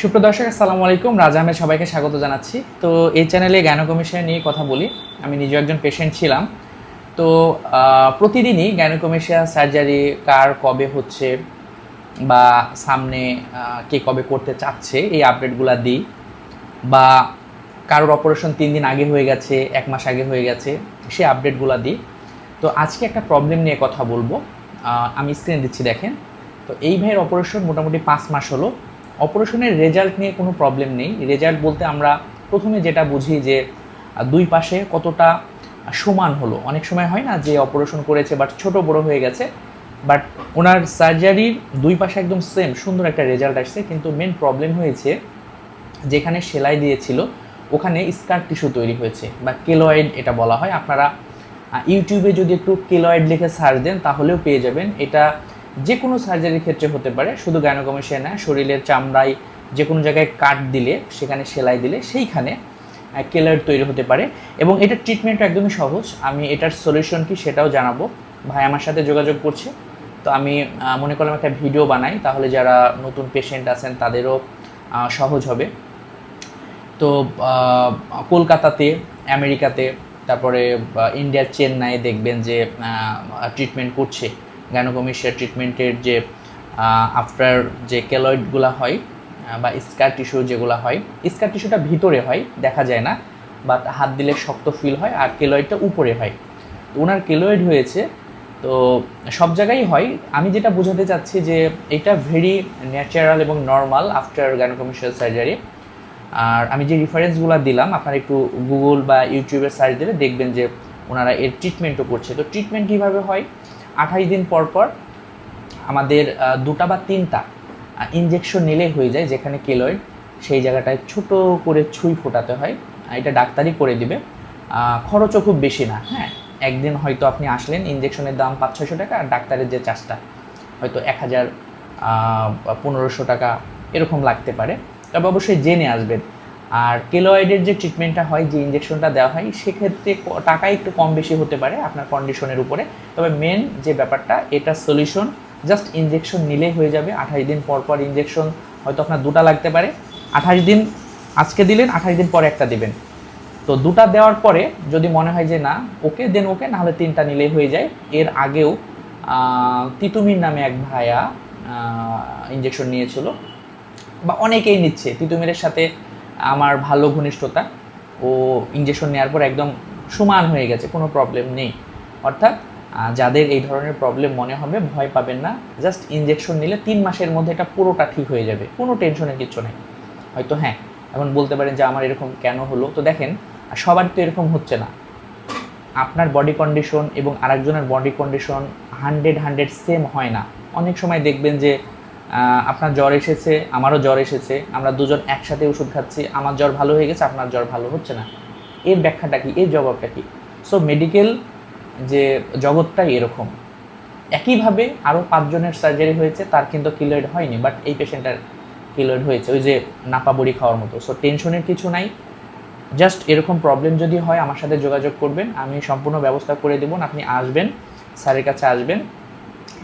সুপ্রদর্শক আসসালামু আলাইকুম। রাজা আহমেদ সবাইকে স্বাগত জানাচ্ছি। তো এই চ্যানেলে গ্যানোকমিশন নিয়ে কথা বলি। আমি নিজেও একজন পেশেন্ট ছিলাম। তো প্রতিদিনই গ্যানোকমিশিয়া সার্জারি কার কবে হচ্ছে বা সামনে কে কবে করতে চাচ্ছে, এই আপডেটগুলো দিই। বা কারোর অপারেশন তিন দিন আগে হয়ে গেছে, এক মাস আগে হয়ে গেছে, সেই আপডেটগুলো দিই। তো আজকে একটা প্রবলেম নিয়ে কথা বলব। আমি স্ক্রিনে দিচ্ছি, দেখেন। তো এই ভাইয়ের অপারেশন মোটামুটি পাঁচ মাস হলো। অপারেশনের রেজাল্ট নিয়ে কোনো প্রবলেম নেই। রেজাল্ট বলতে আমরা প্রথমে যেটা বুঝি যে দুই পাশে কতটা সমান হলো। অনেক সময় হয় না যে অপারেশন করেছে বাট ছোট বড় হয়ে গেছে, বাট ওনার সার্জারির দুই পাশে একদম সেম সুন্দর একটা রেজাল্ট আসছে, কিন্তু মেন প্রবলেম হয়েছে যেখানে সেলাই দিয়েছিল, ওখানে স্কার টিস্যু তৈরি হয়েছে বা কেলয়েড এটা বলা হয়। আপনারা ইউটিউবে যদি একটু কেলয়েড লিখে সার্চ দেন তাহলেও পেয়ে যাবেন। এটা যে কোনো সার্জারির ক্ষেত্রে হতে পারে, শুধু গায়নোকমিশিয়া না শরীরের চামড়ায় যে কোনো জায়গায় কাট দিলে, সেখানে সেলাই দিলে, সেইখানে কেলার তৈরি হতে পারে। এবং এটার ট্রিটমেন্ট একদমই সহজ। আমি এটার সলিউশন কি সেটাও জানাব। ভাই আমার সাথে যোগাযোগ করছে। তো আমি মনে করলাম একটা ভিডিও বানাই, তাহলে যারা নতুন পেশেন্ট আছেন, তাদেরও সহজ হবে। তো কলকাতাতে, আমেরিকাতে, তারপরে ইন্ডিয়ার চেন্নাইয়ে দেখবেন যে ট্রিটমেন্ট করছে। গ্যানোকমিশিয়া ট্রিটমেন্টের যে আফটার যে ক্যালয়েডগুলো হয় বা স্কার টিস্যু যেগুলো হয় স্কার টিস্যুটা ভিতরে হয়, দেখা যায় না বা হাত দিলে শক্ত ফিল হয় আর কেলয়েডটা উপরে হয়। তো ওনার কেলয়েড হয়েছে, তো সব জায়গায় হয়। আমি যেটা বোঝাতে চাচ্ছি যে এটা ভেরি ন্যাচারাল এবং নর্মাল আফটার গ্যানোকমিশিয়াল সার্জারি আর আমি যে রেফারেন্সগুলো দিলাম, আপনারা একটু গুগল বা ইউটিউবে সার্চ দিলে দেখবেন যে ওনারা এর ট্রিটমেন্টও করছে। তো ট্রিটমেন্ট কীভাবে হয়? আঠাশ দিন পর পর আমাদের দুটা বা তিনটা ইনজেকশন নিলে হয়ে যায় যেখানে কেলয়েড সেই জায়গাটায় ছোট করে ছুঁই ফোটাতে হয় এটা ডাক্তারই করে দিবে। খরচও খুব বেশি না হ্যাঁ? একদিন হয়তো আপনি আসলেন ইনজেকশনের দাম পাঁচ, ছয়শো টাকা, আর ডাক্তারের যে চার্জটা, হয়তো এক হাজার পনেরোশো টাকা, এরকম লাগতে পারে। তবে অবশ্যই জেনে আসবেন। আর কেলোয়েডের যে ট্রিটমেন্টটা হয়, যে ইনজেকশনটা দেওয়া হয়, সেক্ষেত্রে টাকা একটু কম বেশি হতে পারে আপনার কন্ডিশনের উপরে। তবে মেন যে ব্যাপারটা, এটা সলিউশন জাস্ট ইনজেকশন নিলেই হয়ে যাবে। আঠাশ দিন পর পর ইনজেকশন হয়তো আপনার দুটা লাগতে পারে। আঠাশ দিন, আজকে দিলেন, আঠাশ দিন পরে একটা দিবেন। তো দুটা দেওয়ার পরে যদি মনে হয় যে না, ওকে, দেন ওকে, নাহলে তিনটা নিলেই হয়ে যায়। এর আগেও তিতুমির নামে এক ভাইয়া ইঞ্জেকশন নিয়েছিল। বা অনেকেই নিচ্ছে। তিতুমিরের সাথে আমার ভালো ঘনিষ্ঠতা ও ইঞ্জেকশন নেওয়ার পর একদম সমান হয়ে গেছে, কোনো প্রবলেম নেই। অর্থাৎ যাদের এই ধরনের প্রবলেম মনে হবে, ভয় পাবেন না। জাস্ট ইঞ্জেকশন নিলে তিন মাসের মধ্যে এটা পুরোটা ঠিক হয়ে যাবে, কোনো টেনশনের কিছু নেই। হয়তো হ্যাঁ এখন বলতে পারেন যে আমার এরকম কেন হলো? তো দেখেন সবার তো এরকম হচ্ছে না। আপনার বডি কন্ডিশন এবং আরেকজনের body condition hundred hundred same হয় না। অনেক সময় দেখবেন যে আপনার জ্বর এসেছে, আমারও জ্বর এসেছে, আমরা দুজন একসাথে ওষুধ খাচ্ছি, আমার জ্বর ভালো হয়ে গেছে, আপনার জ্বর ভালো হচ্ছে না। এর ব্যাখ্যাটা কি? এর জবাবটা কি? সো মেডিকেল যে জগৎটাই এরকম। একইভাবে আরও পাঁচজনের সার্জারি হয়েছে, তার কিন্তু কিলোয়েড হয়নি বাট এই পেশেন্টটার কিলোয়েড হয়েছে, ওই যে নাপা বড়ি খাওয়ার মতো। সো টেনশনের কিছু নাই। জাস্ট এরকম প্রবলেম যদি হয়, আমার সাথে যোগাযোগ করবেন, আমি সম্পূর্ণ ব্যবস্থা করে দেবো, আপনি আসবেন, স্যারের কাছে আসবেন।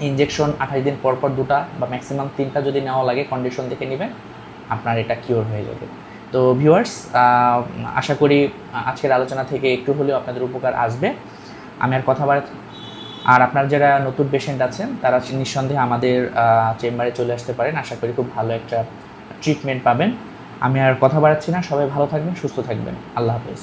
ইনজেকশন আঠাশ দিন পর পর দুটা বা ম্যাক্সিমাম তিনটা যদি নেওয়া লাগে কন্ডিশন দেখে নেবেন, আপনার এটা কিওর হয়ে যাবে। তো ভিউয়ার্স আশা করি আজকের আলোচনা থেকে একটু হলেও আপনাদের উপকার আসবে। আমি আর কথা বাড়া আর আপনার যারা নতুন পেশেন্ট আছেন, তারা নিঃসন্দেহে আমাদের চেম্বারে চলে আসতে পারেন। আশা করি খুব ভালো একটা ট্রিটমেন্ট পাবেন। আমি আর কথা বাড়াচ্ছি না। সবাই ভালো থাকবেন, সুস্থ থাকবেন। আল্লাহ হাফেজ।